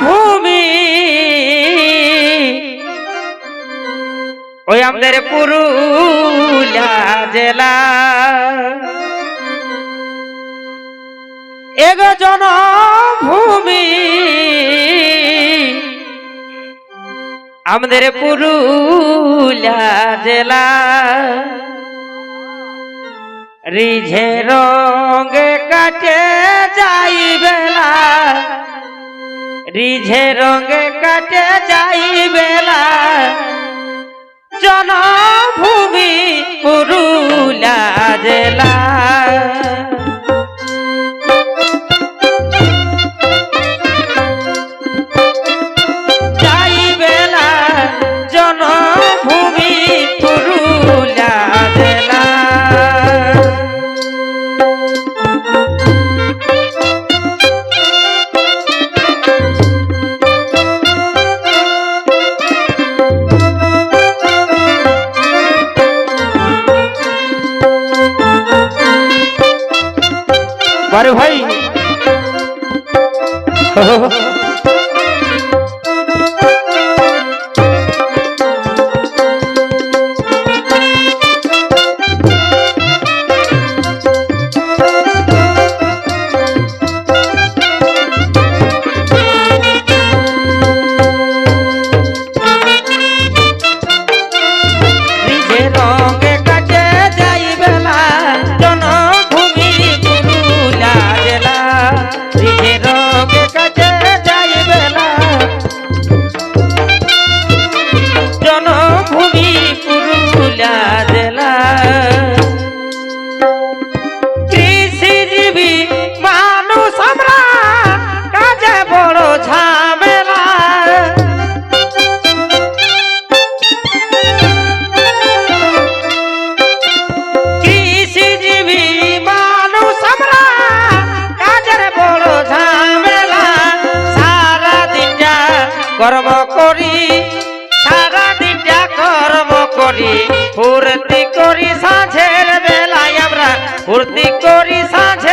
ভূমি। ওই আমাদের পুরুলিয়া জেলা। এগো জনভূমি। আমাদের পুরুলিয়া জেলা। রিঝে রঙে কাটে যাই রিঝে রঙে কাটে যাই বেলা। জনভূমি পুরুলিয়া বারে ভাই। কর্ম করি সারা দিনটা কর্ম করি। ফুর্তি করি সাঁঝের বেলায় আমরা ফুর্তি করি সাঁঝের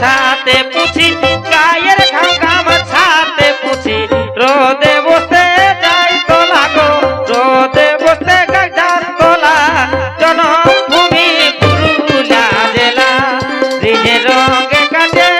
ছাতে পুছি, গায়ের ঘাম গাম ছাতে পুছি। রোদে বসে যাই তোলা গো, রোদে বসে গাছ তোলা জনভূমি পুরুলিয়া জেলা রিজে রঙে কাটে